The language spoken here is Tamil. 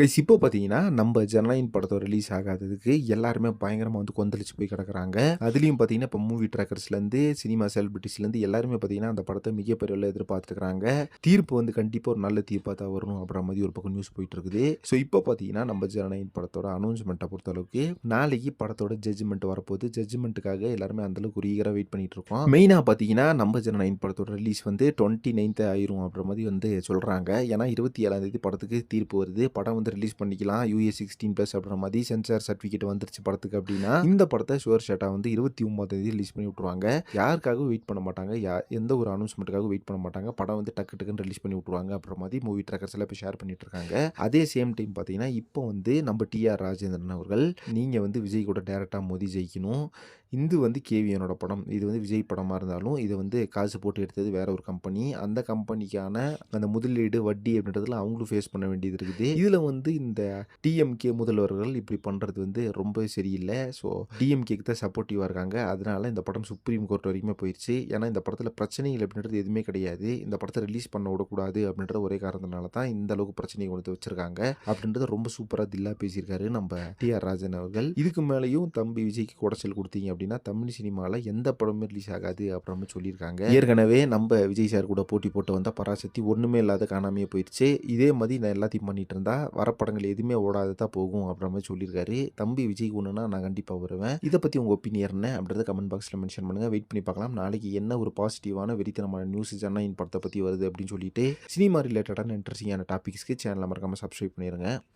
கைஸ் இப்போ பார்த்தீங்கன்னா நம்ம ஜனநாயகன் படத்தோட ரிலீஸ் ஆகாததுக்கு எல்லாருமே பயங்கரமாக வந்து கொந்தளிச்சு போய் கிடக்குறாங்க. அதுலேயும் பார்த்தீங்கன்னா இப்போ மூவி ட்ராக்கர்ஸ்லேருந்து சினிமா செலிபிரிட்டிஸ்லேருந்து எல்லாருமே பார்த்தீங்கன்னா அந்த படத்தை மிகப்பெரிய அளவில் எதிர்பார்த்துருக்காங்க தீர்ப்பு வந்து கண்டிப்பாக ஒரு நல்ல தீர்ப்பாக தான் வரணும் அப்படின்ற மாதிரி ஒரு பக்கம் நியூஸ் போயிட்டு இருக்குது ஸோ இப்போ பார்த்தீங்கன்னா நம்ம ஜனநாயகன் படத்தோட அனௌன்ஸ்மெண்ட்டை பொறுத்தளவுக்கு நாளைக்கு படத்தோட ஜட்ஜ்மெண்ட் வரப்போகுது. ஜட்ஜ்மெண்ட்டுக்காக எல்லாருமே அந்தளவுக்கு ஒரு ஈகராக வெயிட் பண்ணிட்டு இருக்கோம். மெயினாக பார்த்தீங்கன்னா நம்ம ஜனநாயகன் படத்தோட ரிலீஸ் வந்து டுவெண்ட்டி நைன்த் ஆயிரும் அப்படின்ற மாதிரி வந்து சொல்கிறாங்க ஏன்னா இருபத்தி ஏழாம் தேதி படத்துக்கு தீர்ப்பு வருது. படம் வந்து ரிலீஸ் பண்ணிக்கலாம். யூஏ சிக்ஸ்டீன் ப்ளஸ் அப்படின்ற மாதிரி சென்சார் சர்டிஃபிகேட் வந்துருச்சு படத்துக்கு அப்படின்னா இந்த படத்தை ஷுவர் ஷேட்டா வந்து இருபத்தி ஒன்பதாம் தேதி ரிலீஸ் பண்ணி விட்ருவாங்க யாருக்காகவும் வெயிட் பண்ண மாட்டாங்க. யா எந்த ஒரு அனௌன்ஸ்மெண்ட்டுக்காக வெயிட் பண்ண மாட்டாங்க. படம் வந்து டக்கு டக்குன்னு ரிலீஸ் பண்ணி விட்ருவாங்க அப்படின்ற மாதிரி மூவி ட்ராக்கர்ஸ் எல்லாம் இப்போ ஷேர் பண்ணிட்டு இருக்காங்க. அதே சேம் டைம் பார்த்தீங்கன்னா இப்போ வந்து நம்ம டிஆர் ராஜேந்திரன் அவர்கள் நீங்கள் வந்து விஜய் கூட டேரெக்டாக மோதி ஜெயிக்கணும். இது வந்து கேவியனோட படம். இது வந்து விஜய் படமாக இருந்தாலும் இதை வந்து காசு போட்டு எடுத்தது வேற ஒரு கம்பெனி அந்த கம்பெனிக்கான அந்த முதலீடு வட்டி அப்படின்றதுல அவங்களும் ஃபேஸ் பண்ண வேண்டியது இருக்குது. இதில் வந்து வந்து இந்த டிஎம்கே முதல்வர்கள் இப்படி பண்ணுறது வந்து ரொம்ப சரியில்லை. ஸோ டிஎம்கேக்கு தான் சப்போர்ட்டிவாக இருக்காங்க. அதனால இந்த படம் சுப்ரீம் கோர்ட் வரைக்குமே போயிடுச்சு ஏன்னா இந்த படத்தில் பிரச்சனைகள் அப்படின்றது எதுவுமே கிடையாது. இந்த படத்தை ரிலீஸ் பண்ண விடக்கூடாது அப்படின்ற ஒரே காரணத்தினால தான் இந்த அளவுக்கு பிரச்சனையை கொண்டு வச்சிருக்காங்க. அப்படின்றது ரொம்ப சூப்பராக தில்லா பேசியிருக்காரு நம்ம டிஆர் ராஜன் அவர்கள். இதுக்கு மேலேயும் தம்பி விஜய்க்கு குடைச்சல் கொடுத்தீங்க அப்படின்னா தமிழ் சினிமாவில் எந்த படமும் ரிலீஸ் ஆகாது அப்படின்னு சொல்லியிருக்காங்க. ஏற்கனவே நம்ம விஜய் சார் கூட போட்டி போட்டு வந்தால் பராசக்தி ஒன்றுமே இல்லாத காணாமையே போயிடுச்சு இதே மாதிரி நான் எல்லாத்தையும் பண்ணிட்டு இருந்தா வர படங்கள் எதுவுமே ஓடாது தான் போகும் அப்படின்ற மாதிரி சொல்லியிருக்காரு. தம்பி விஜய் ஒன்றுனா நான் கண்டிப்பாக வருவேன். இதை பற்றி உங்கள் ஒப்பீனியன் என்ன அப்படின்றத கமெண்ட் பாக்ஸில் மென்ஷன் பண்ணுங்கள் வெயிட் பண்ணி பார்க்கலாம். நாளைக்கு என்ன ஒரு பாசிட்டிவான வெறித்தனமான நியூஸ் ஜனநாயகன் படத்தை பற்றி வருது அப்படின்னு சொல்லிட்டு சினிமா ரிலேட்டடான இன்ட்ரெஸ்டிங்கான டாபிக்ஸ்க்கு சேனலை மறக்காமல் சப்ஸ்கிரைப் பண்ணிடுங்க